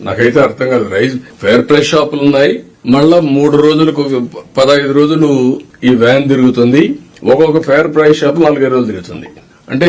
నాకైతే అర్థం కాదు. రైస్ ఫేర్ ప్రైస్ షాపులు ఉన్నాయి. మళ్ళా మూడు రోజులకు పదహైదు రోజులు ఈ వ్యాన్ తిరుగుతుంది. ఒక్కొక్క ఫేర్ ప్రైస్ షాప్ నాలుగైదు రోజులు తిరుగుతుంది. అంటే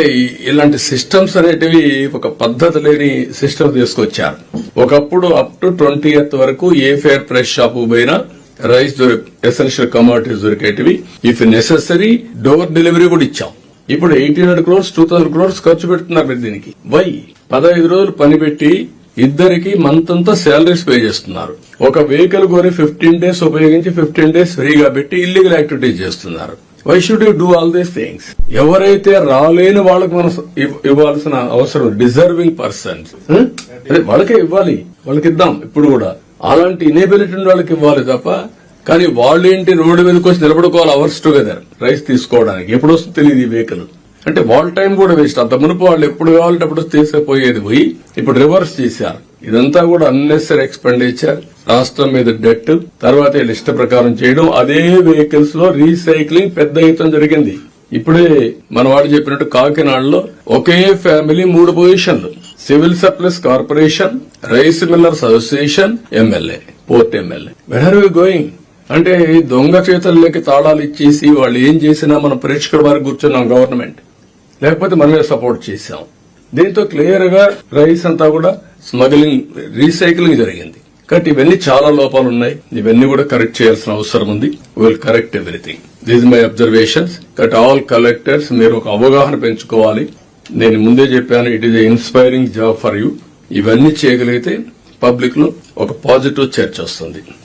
ఇలాంటి సిస్టమ్స్ అనేటివి ఒక పద్ధతి లేని సిస్టమ్ తీసుకొచ్చారు. ఒకప్పుడు అప్ టు ట్వంటీ వరకు ఏ ఫేర్ ప్రైస్ షాప్ పోయినా రైస్ ఎసెన్షియల్ కమాడిటీస్ దొరికేటివి. ఇఫ్ నెసెసరీ డోర్ డెలివరీ కూడా ఇచ్చాం. ఇప్పుడు eighteen hundred crores two thousand crores ఖర్చు పెడుతున్నారు మీరు దీనికి. వై? పదహైదు రోజులు పని పెట్టి ఇద్దరికి మంత్ అంతా శాలరీస్ పే చేస్తున్నారు. ఒక వెహికల్ కొని ఫిఫ్టీన్ డేస్ ఉపయోగించి ఫిఫ్టీన్ డేస్ ఫ్రీగా పెట్టి ఇల్లీగల్ యాక్టివిటీస్ చేస్తున్నారు. Why should you do all these things ఎవరైతే రాలేని వాళ్ళకి మనం ఇవ్వాల్సిన అవసరం డిజర్వింగ్ పర్సన్స్ hmm? వాళ్ళకే ఇవ్వాలి. వాళ్ళకి ఇద్దాం ఇప్పుడు కూడా అలాంటి ఇనేబిలిటీ ఉన్న వాళ్ళకి ఇవ్వాలి తప్ప కానీ వాళ్ళు ఏంటి రోడ్డు మీదకి వచ్చి నిలబడుకోవాలి? అవర్స్ టుగెదర్ రైస్ తీసుకోవడానికి. ఎప్పుడు వస్తుంది తెలియదు ఈ వెహికల్ అంటే వాళ్ళ టైం కూడా వేస్ట్ అంత మునుపు వాళ్ళు ఎప్పుడు కావాలంటే అప్పుడు తీసుకుపోయేది పోయి ఇప్పుడు రివర్స్ చేశారు. ఇదంతా కూడా అన్నెసరీ ఎక్స్పెండిచర్ రాష్ట్రం మీద డెట్ తర్వాత లిస్ట్ ప్రకారం చేయడం. అదే వెహికల్స్లో రీసైక్లింగ్ పెద్ద ఎత్తున జరిగింది. ఇప్పుడే మన వాడు చెప్పినట్టు కాకినాడలో ఒకే ఫ్యామిలీ మూడు పొజిషన్లు civil supplies corporation rice millers association MLA port MLA where are we going అంటే దొంగ చేతుల్లోకి తాళాలు ఇచ్చేసి వాళ్ళు ఏం చేసినా మనం ప్రేక్షకుల వారికి కూర్చున్నాం గవర్నమెంట్ లేకపోతే మనమే సపోర్ట్ చేశాం. దీంతో క్లియర్గా రైస్ అంతా కూడా స్మగ్లింగ్ రీసైక్లింగ్ జరిగింది. కాబట్టి ఇవన్నీ చాలా లోపాలు ఉన్నాయి ఇవన్నీ కూడా కరెక్ట్ చేయాల్సిన అవసరం ఉంది. Will correct everything this my observations cut all collectors మీరు ఒక అవగాహన పెంచుకోవాలి. నేను ముందే చెప్పాను it is inspiring job for you ఇవన్నీ చేయగలిగితే పబ్లిక్లో ఒక పాజిటివ్ చర్చ వస్తుంది.